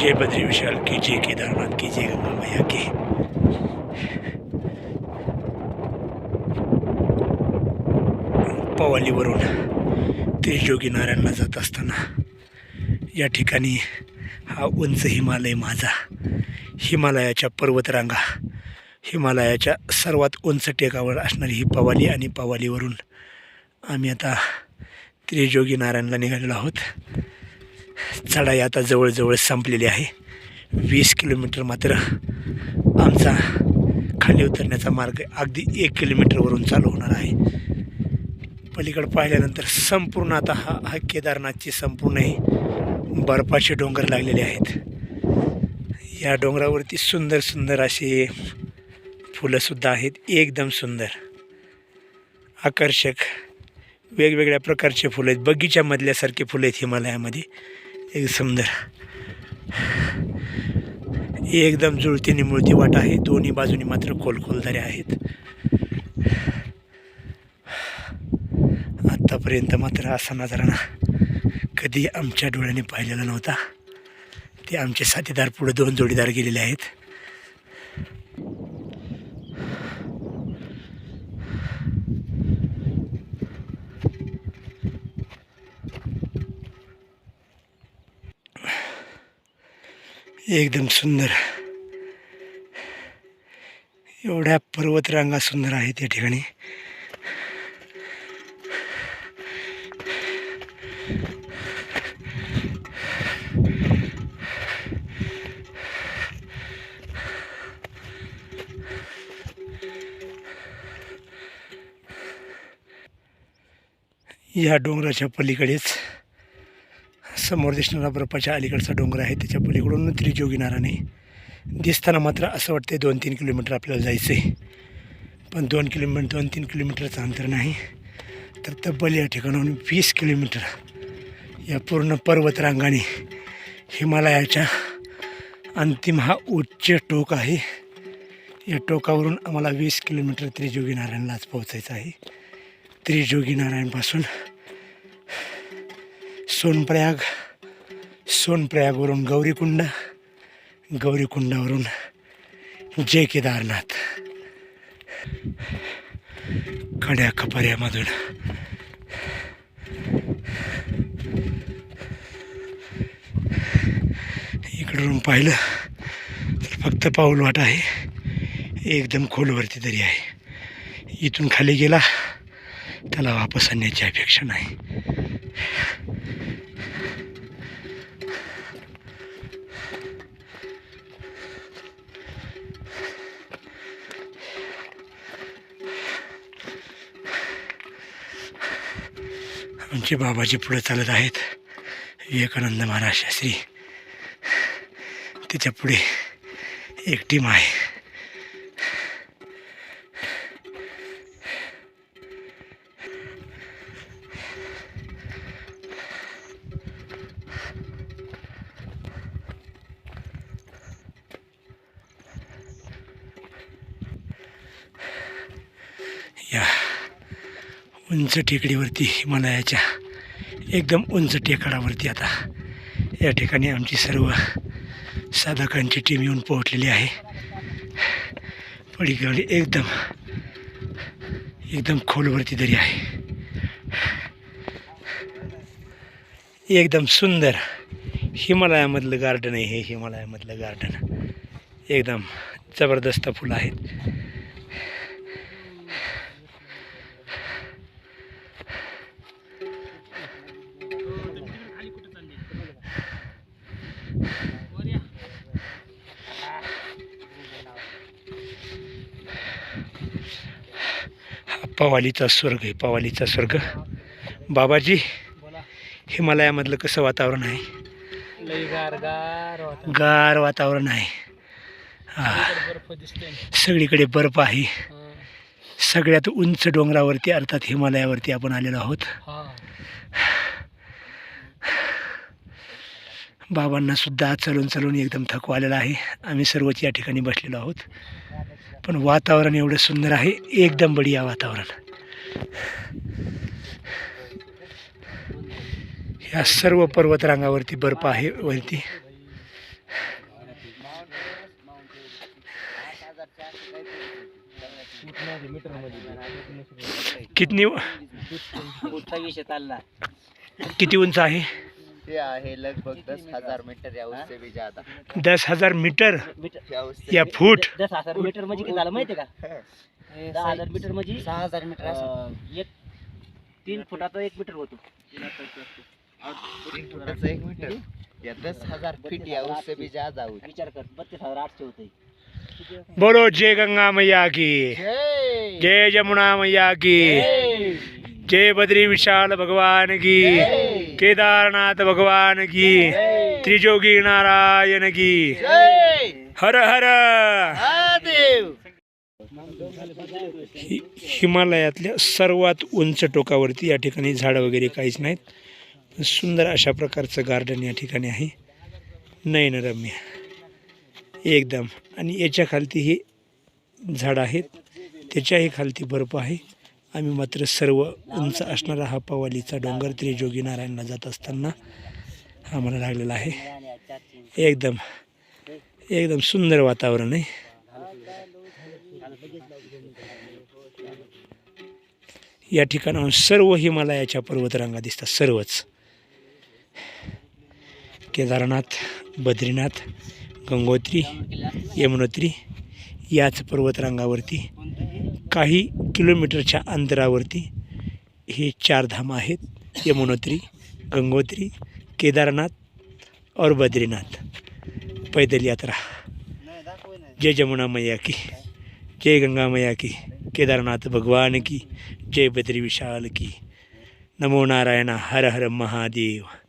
जय बद्री विशाल की जय केदारनाथ की जय गंगा मैया की। पवालीवरून त्रिजोगी नारायणला जात असताना या ठिकाणी हा उंच हिमालय माझा. हिमालयाच्या पर्वतरांगा हिमालयाच्या सर्वात उंच टेकावर असणारी ही पवाली आणि पवालीवरून आम्ही आता त्रिजोगी नारायणला निघालेलो आहोत. चढाई आता जवळजवळ संपलेली आहे. वीस किलोमीटर मात्र आमचा खाली उतरण्याचा मार्ग अगदी एक किलोमीटरवरून चालू होणार आहे. पलीकडं पाहिल्यानंतर संपूर्ण आता हा हा केदारनाथची संपूर्ण ही बर्फाचे डोंगर लागलेले आहेत. या डोंगरावरती सुंदर सुंदर असे फुलंसुद्धा आहेत. एकदम सुंदर. आकर्षक. वेगवेगळ्या प्रकारचे फुलं आहेत. बगीच्यामधल्यासारखे फुलं आहेत हिमालयामध्ये. एक सुंदर एकदम जुळती निमुळती वाट आहे. दोन्ही बाजूनी मात्र खोल खोलदारे आहेत. आत्तापर्यंत मात्र असा नजारा कधी आमच्या डोळ्याने पाहिलेला नव्हता. ते आमचे साथीदार पुढे दोन जोडीदार गेलेले आहेत. एकदम सुंदर. एवढ्या पर्वतरांगा सुंदर आहेत या ठिकाणी. या डोंगराच्या पलीकडेच समोर दिसणारा बर्फाच्या अलीकडचा डोंगर आहे. त्याच्या पलीकडून त्रिजोगी नाराने दिसताना मात्र असं वाटतं दोन तीन किलोमीटर आपल्याला जायचं आहे पण दोन किलोमीटर दोन तीन किलोमीटरचं अंतर नाही. तर तब्बल या ठिकाणाहून वीस किलोमीटर या पूर्ण पर्वतरांगाने हिमालयाच्या अंतिम हा उच्च टोक आहे. या टोकावरून आम्हाला वीस किलोमीटर त्रिजोगी नारायणलाच पोहोचायचं आहे. त्रिजोगी नारायणपासून सोनप्रयाग सोनप्रयागवरून गौरीकुंड गौरीकुंडावरून जय केदारनाथ. खड्या खपऱ्यामधून. इकडून पाहिलं तर फक्त पाऊल वाट आहे. एकदम खोलवरती तरी आहे. इथून खाली गेला त्याला वापस आणण्याची अपेक्षा नाही. आमचे बाबाजी पुढे चालत आहेत. विवेकानंद महाराज शास्त्री त्याच्या पुढे एक टीम आहे. उंच टेकडीवरती हिमालयाच्या एकदम उंच टेकडावरती आता. या ठिकाणी आमची सर्व साधकांची टीम येऊन पोहोचलेली आहे. पलीकडे एकदम एकदम खोलवरती दरी आहे. एकदम सुंदर हिमालयामधलं गार्डन आहे हे हिमालयामधलं गार्डन एकदम जबरदस्त फुलं आहेत. पवालीचा स्वर्ग आहे पवालीचा स्वर्ग. बाबाजी हिमालयामधलं कसं वातावरण आहे? गार गार वाटत गार वातावरण आहे. हा. सगळीकडे बर्फ आहे. सगळ्यात उंच डोंगरावरती अर्थात हिमालयावरती आपण आलेलो आहोत. हा बाबांना सुद्धा चलून चलून एकदम थकवा आलेला आहे. आम्ही सर्वच या ठिकाणी बसलेलो आहोत. पण वातावरण एवढं सुंदर आहे. एकदम बढिया वातावरण. ह्या सर्व पर्वतरांगावरती बर्फ आहे वरती. कितनी किती उंच आहे? आहे लगभग दस हज़ार मीटर या उससे भी ज़्यादा दस हज़ार मीटर? मीटर. या उससे या फूट? दस हज़ार मीटर म्हणजे किती झालं माहितीये का? दहा हज़ार मीटर म्हणजे सहा हज़ार मीटर अं, एक तीन फुटाचा एक मीटर होतो. तीन फुटाचं एक मीटर. या दस हज़ार फीट या उससे भी ज़्यादा होती विचार कर बत्तीस हज़ार आठशे होते बोलो जय गंगा मैया की। जय. जय जमुना मैया की। जय. बद्री विशाल भगवान की। केदारनाथ भगवान की। त्रिजोगी नारायण की। हर हर। हि- हिमालयातल्या सर्वात उंच टोकावरती या ठिकाणी झाडं वगैरे काहीच नाहीत. सुंदर अशा प्रकारचं गार्डन या ठिकाणी आहे. नयनरम्य एकदम. आणि याच्या खालती हे झाडं आहेत. त्याच्याही खालती बर्फ आहे. आम्ही मात्र सर्व उंच असणारा हा पवालीचा डोंगर त्रिजोगी नारायणला जात असताना हा मला लागलेला आहे. एकदम एकदम सुंदर वातावरण आहे. या ठिकाणाहून सर्व हिमालयाच्या पर्वतरांगा दिसतात सर्वच. केदारनाथ बद्रीनाथ गंगोत्री यमुनोत्री याच पर्वतरांगावरती काही किलोमीटरच्या अंतरावरती हे चार धाम आहेत. यमुनोत्री गंगोत्री केदारनाथ और बद्रीनाथ. पैदल यात्रा. जय जमुना मैया की जय गंगा मैया की केदारनाथ भगवान की जय बद्री विशाल की. नमो नारायण हर हर महादेव.